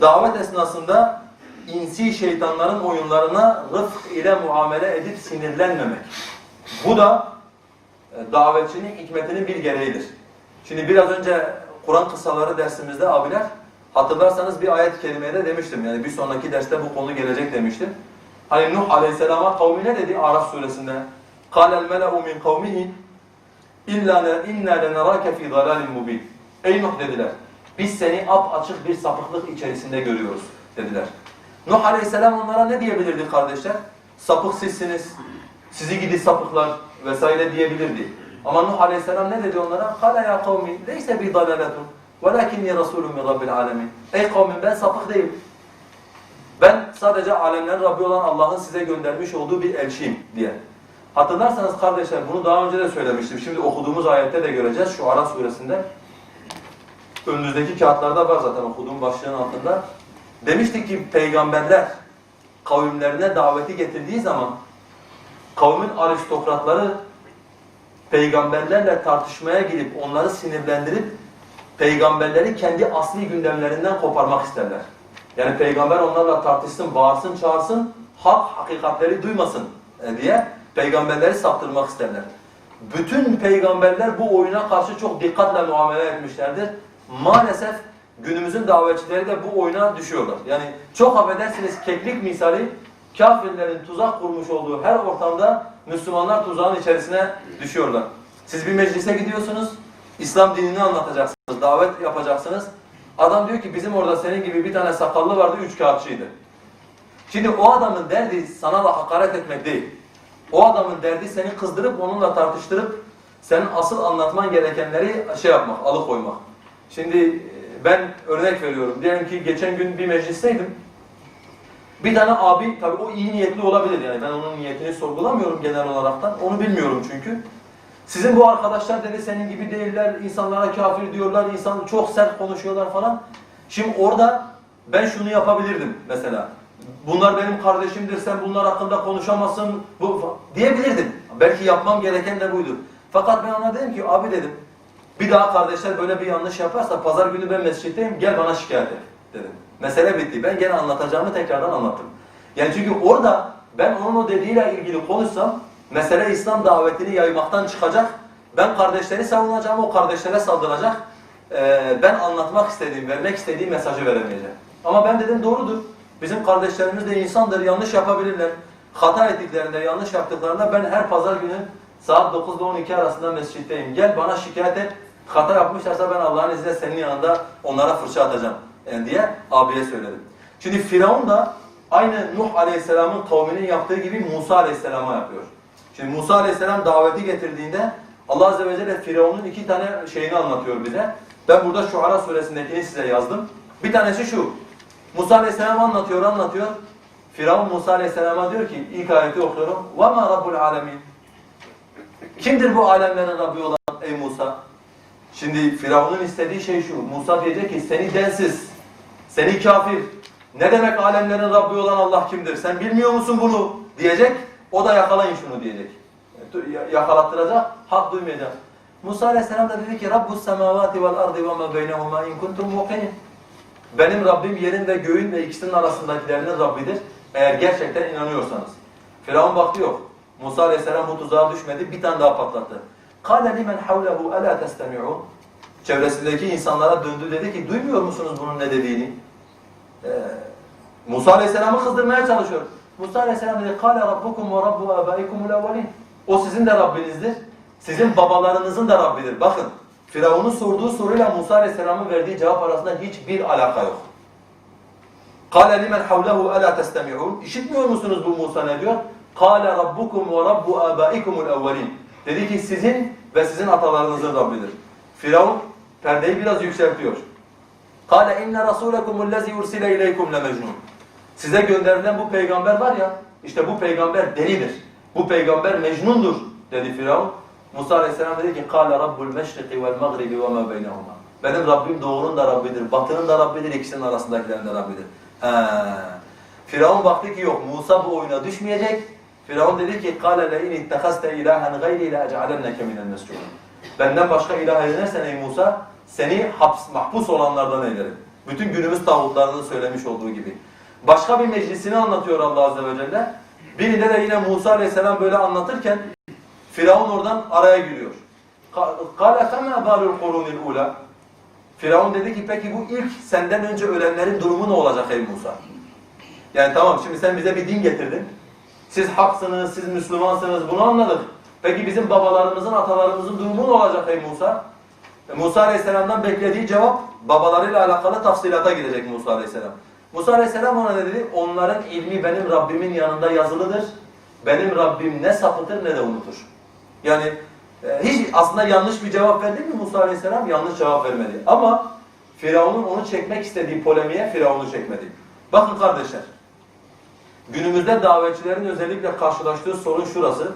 davet esnasında insi şeytanların oyunlarına rıfk ile muamele edip sinirlenmemek. Bu da e, davetçinin hikmetinin bir gereğidir. Şimdi biraz önce Kur'an kıssaları dersimizde abiler hatırlarsanız bir ayet-i kerimede demiştim. Yani bir sonraki derste bu konu gelecek demiştim. Hani Nuh Aleyhisselam'a kavmi ne dedi Araf suresinde? قَالَ الْمَلَأُ مِنْ قَوْمِهِ اِلَّا اِنَّا لَنَرَاكَ ف۪ي ضَلَالٍ مُب۪ينٍ Ey Nuh dediler. Biz seni ap açık bir sapıklık içerisinde görüyoruz dediler. Nuh Aleyhisselam onlara ne diyebilirdi kardeşler? Sapık sizsiniz, sizi gidi sapıklar vesaire diyebilirdi. Ama Nuh Aleyhisselam ne dedi onlara? قَالَ يَا قَوْمِ لَيْسَ بِضَلَلَةٌ وَلَكِنِّي رَسُولٌ مِنْ رَبِّ الْعَالَمِينَ Ey kavmim ben sapık değilim. Ben sadece alemlerin Rabbi olan Allah'ın size göndermiş olduğu bir elçiyim diye. Hatırlarsanız kardeşler bunu daha önce de söylemiştim. Şimdi okuduğumuz ayette de göreceğiz şu Ara suresinde. Önünüzdeki kağıtlarda var zaten okuduğum başlığın altında. Demiştik ki peygamberler kavimlerine daveti getirdiği zaman kavmin aristokratları peygamberlerle tartışmaya girip onları sinirlendirip peygamberleri kendi asli gündemlerinden koparmak isterler. Yani peygamber onlarla tartışsın, bağırsın, çağırsın, hak hakikatleri duymasın e, diye peygamberleri saptırmak isterler. Bütün peygamberler bu oyuna karşı çok dikkatle muamele etmişlerdir. Maalesef günümüzün davetçileri de bu oyuna düşüyorlar. Yani çok affedersiniz keklik misali kafirlerin tuzak kurmuş olduğu her ortamda Müslümanlar tuzağın içerisine düşüyorlar. Siz bir meclise gidiyorsunuz, İslam dinini anlatacaksınız, davet yapacaksınız. Adam diyor ki bizim orada senin gibi bir tane sakallı vardı, üç kağıtçıydı. Şimdi o adamın derdi sana da hakaret etmek değil. O adamın derdi seni kızdırıp onunla tartıştırıp senin asıl anlatman gerekenleri şey yapmak, alıkoymak. Şimdi e, ben örnek veriyorum. Diyelim ki geçen gün bir meclisteydim. Bir tane abi, tabii o iyi niyetli olabilir yani ben onun niyetini sorgulamıyorum genel olaraktan. Onu bilmiyorum çünkü. Sizin bu arkadaşlar dedi senin gibi değiller, insanlara kafir diyorlar, insan çok sert konuşuyorlar falan. Şimdi orada ben şunu yapabilirdim mesela. Bunlar benim kardeşimdir, sen bunlar hakkında konuşamazsın bu diyebilirdim. Belki yapmam gereken de buydu. Fakat ben ona dedim ki abi dedim, bir daha kardeşler böyle bir yanlış yaparsa pazar günü ben mescitteyim gel bana şikayet et dedim. Mesele bitti. Ben gene anlatacağımı tekrardan anlattım. Yani çünkü orada ben onun o dediğiyle ilgili konuşsam mesele İslam davetini yaymaktan çıkacak. Ben kardeşleri savunacağım, o kardeşlere saldıracak. Ee, ben anlatmak istediğim, vermek istediğim mesajı veremeyeceğim. Ama ben dedim doğrudur. Bizim kardeşlerimiz de insandır, yanlış yapabilirler. Hata ettiklerinde, yanlış yaptıklarında ben her pazar günü saat 9 ile 12 arasında mescitteyim. Gel bana şikayet et. Hata yapmışlarsa ben Allah'ın izniyle senin yanında onlara fırça atacağım yani diye abiye söyledim. Şimdi Firavun da aynı Nuh Aleyhisselam'ın kavminin yaptığı gibi Musa Aleyhisselam'a yapıyor. Şimdi Musa Aleyhisselam daveti getirdiğinde Allah Azze ve Celle Firavun'un iki tane şeyini anlatıyor bize. Ben burada Şuara suresindekini size yazdım. Bir tanesi şu. Musa Aleyhisselam anlatıyor, anlatıyor. Firavun Musa Aleyhisselam'a diyor ki, ilk ayeti okuyorum. وَمَا رَبُّ الْعَالَمِينَ Kimdir bu alemlerin Rabbi olan ey Musa? Şimdi Firavun'un istediği şey şu. Musa diyecek ki seni densiz, seni kafir. Ne demek alemlerin Rabbi olan Allah kimdir? Sen bilmiyor musun bunu? Diyecek. O da yakalayın şunu diyecek. Yakalattıracak, hak duymayacak. Musa Aleyhisselam da dedi ki Rabbus semavati vel ardi ve ma beynehuma in kuntum muqinin. Benim Rabbim yerin ve göğün ve ikisinin arasındakilerinin Rabbidir. Eğer gerçekten inanıyorsanız. Firavun baktı yok. Musa Aleyhisselam bu tuzağa düşmedi, bir tane daha patlattı. قَالَ لِمَنْ حَوْلَهُ أَلَا تَسْتَمِعُونَ Çevresindeki insanlara döndü dedi ki, duymuyor musunuz bunun ne dediğini? Ee, Musa Aleyhisselam'ı kızdırmaya çalışıyor. Musa Aleyhisselam dedi, قَالَ رَبُّكُمْ وَرَبُّ آبَائِكُمُ الْاَوَّلِينَ O sizin de Rabbinizdir, sizin babalarınızın da Rabbidir. Bakın, Firavun'un sorduğu soruyla Musa Aleyhisselam'ın verdiği cevap arasında hiçbir alaka yok. قَالَ لِمَنْ حَوْلَهُ أَلَا تَسْتَمِعُونَ İşitmiyor musunuz bu Musa ne diyor? قَالَ رَبُّكُمْ وَرَبُّ آبَائِكُمُ الْاَوَّلِينَ Dedi ki sizin ve sizin atalarınızın Rabbidir. Firavun perdeyi biraz yükseltiyor. قَالَ اِنَّ رَسُولَكُمُ الَّذِي يُرْسِلَ اِلَيْكُمْ لَمَجْنُونَ Size gönderilen bu peygamber var ya, işte bu peygamber delidir. Bu peygamber mecnundur dedi Firavun. Musa Aleyhisselam dedi ki قَالَ رَبُّ الْمَشْرِقِ وَالْمَغْرِبِ وَمَا بَيْنَهُمَا Benim Rabbim doğunun da Rabbidir, batının da Rabbidir, ikisinin arasındakilerin de Rabbidir. He. Firavun baktı ki yok, Musa bu oyuna düşmeyecek. Firavun dedi ki قَالَ لَاِنِ اتَّخَزْتَ اِلَٰهًا غَيْرِي لَاَجْعَلَنَّكَ مِنَ الْمَسْجُونَ Benden başka ilah edinirsen ey Musa, seni haps, mahpus olanlardan eylerim. Bütün günümüz tağutlarının söylemiş olduğu gibi. Başka bir meclisini anlatıyor Allah Azze ve Celle. Birinde de yine Musa Aleyhisselam böyle anlatırken Firavun oradan araya giriyor. قَالَ فَمَا بَالُ الْقُرُونِ الْعُولَى Firavun dedi ki peki bu ilk senden önce ölenlerin durumu ne olacak ey Musa? Yani tamam şimdi sen bize bir din getirdin. Siz haksınız, siz Müslümansınız bunu anladık. Peki bizim babalarımızın, atalarımızın durumu ne olacak ey Musa? E, Musa Aleyhisselam'dan beklediği cevap babalarıyla alakalı tafsilata gidecek Musa Aleyhisselam. Musa Aleyhisselam ona dedi? Onların ilmi benim Rabbimin yanında yazılıdır. Benim Rabbim ne sapıtır ne de unutur. Yani e, hiç aslında yanlış bir cevap verdi mi Musa Aleyhisselam? Yanlış cevap vermedi. Ama Firavun'un onu çekmek istediği polemiğe Firavun'u çekmedi. Bakın kardeşler. Günümüzde davetçilerin özellikle karşılaştığı sorun şurası.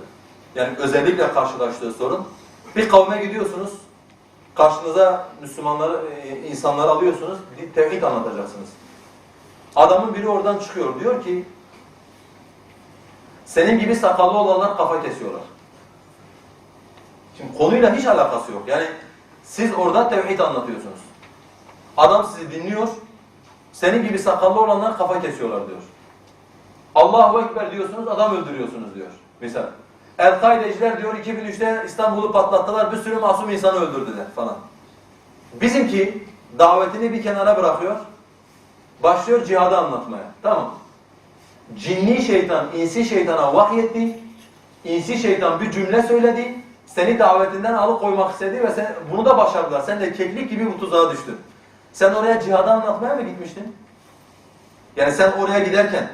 Yani özellikle karşılaştığı sorun. Bir kavme gidiyorsunuz. Karşınıza Müslümanları, e, insanları alıyorsunuz. Bir tevhid anlatacaksınız. Adamın biri oradan çıkıyor. Diyor ki senin gibi sakallı olanlar kafa kesiyorlar. Şimdi konuyla hiç alakası yok. Yani siz orada tevhid anlatıyorsunuz. Adam sizi dinliyor. Senin gibi sakallı olanlar kafa kesiyorlar diyor. Allahu Ekber diyorsunuz, adam öldürüyorsunuz diyor. Misal. El-Kaideciler diyor 2003'te İstanbul'u patlattılar, bir sürü masum insanı öldürdüler falan. Bizimki davetini bir kenara bırakıyor, başlıyor cihadı anlatmaya. Tamam. Cinni şeytan, insi şeytana vahyetti, insi şeytan bir cümle söyledi, seni davetinden alıkoymak istedi ve sen bunu da başardılar. Sen de keklik gibi bu tuzağa düştün. Sen oraya cihadı anlatmaya mı gitmiştin? Yani sen oraya giderken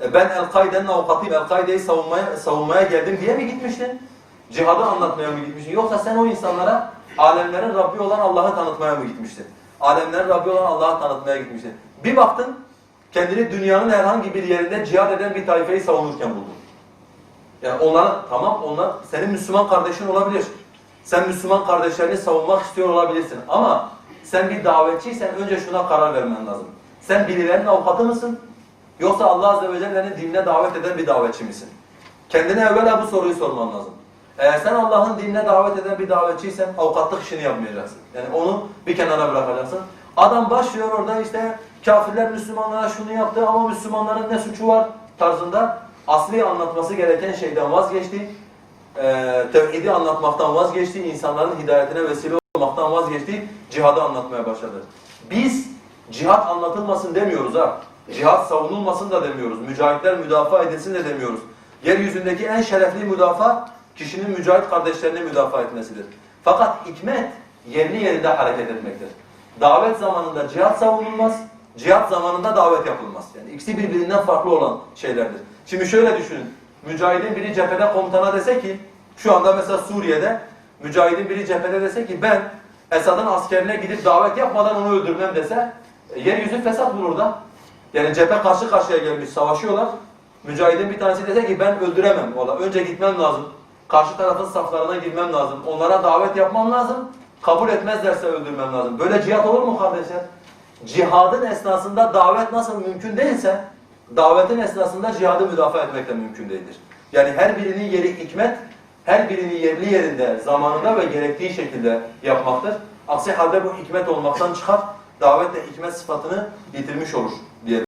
ben El-Kaide'nin avukatıyım, El-Kaide'yi savunmaya, savunmaya geldim diye mi gitmiştin? Cihadı anlatmaya mı gitmiştin? Yoksa sen o insanlara alemlerin Rabbi olan Allah'ı tanıtmaya mı gitmiştin? Alemlerin Rabbi olan Allah'ı tanıtmaya gitmiştin. Bir baktın, kendini dünyanın herhangi bir yerinde cihad eden bir taifeyi savunurken buldun. Yani onlara, tamam onlar senin Müslüman kardeşin olabilir. Sen Müslüman kardeşlerini savunmak istiyor olabilirsin. Ama sen bir davetçiysen önce şuna karar vermen lazım. Sen birilerinin avukatı mısın? Yoksa Allah Azze ve Celle'nin dinine davet eden bir davetçi misin? Kendine evvela bu soruyu sorman lazım. Eğer sen Allah'ın dinine davet eden bir davetçiysen avukatlık işini yapmayacaksın. Yani onu bir kenara bırakacaksın. Adam başlıyor orada işte kafirler Müslümanlara şunu yaptı ama Müslümanların ne suçu var tarzında asli anlatması gereken şeyden vazgeçti. Ee, tevhidi anlatmaktan vazgeçti. insanların hidayetine vesile olmaktan vazgeçti. Cihadı anlatmaya başladı. Biz cihat anlatılmasın demiyoruz ha. Cihat savunulmasın da demiyoruz. Mücahitler müdafaa edilsin de demiyoruz. Yeryüzündeki en şerefli müdafaa kişinin mücahit kardeşlerini müdafaa etmesidir. Fakat hikmet yerli yerinde hareket etmektir. Davet zamanında cihat savunulmaz, cihat zamanında davet yapılmaz. Yani ikisi birbirinden farklı olan şeylerdir. Şimdi şöyle düşünün. Mücahidin biri cephede komutana dese ki, şu anda mesela Suriye'de mücahidin biri cephede dese ki ben Esad'ın askerine gidip davet yapmadan onu öldürmem dese, e, yeryüzü fesat bulur da. Yani cephe karşı karşıya gelmiş, savaşıyorlar. Mücahidin bir tanesi dese ki ben öldüremem. Valla önce gitmem lazım. Karşı tarafın saflarına girmem lazım. Onlara davet yapmam lazım. Kabul etmezlerse öldürmem lazım. Böyle cihat olur mu kardeşler? Cihadın esnasında davet nasıl mümkün değilse, davetin esnasında cihadı müdafaa etmek de mümkün değildir. Yani her birinin yeri hikmet, her birini yerli yerinde, zamanında ve gerektiği şekilde yapmaktır. Aksi halde bu hikmet olmaktan çıkar, davet de hikmet sıfatını yitirmiş olur diye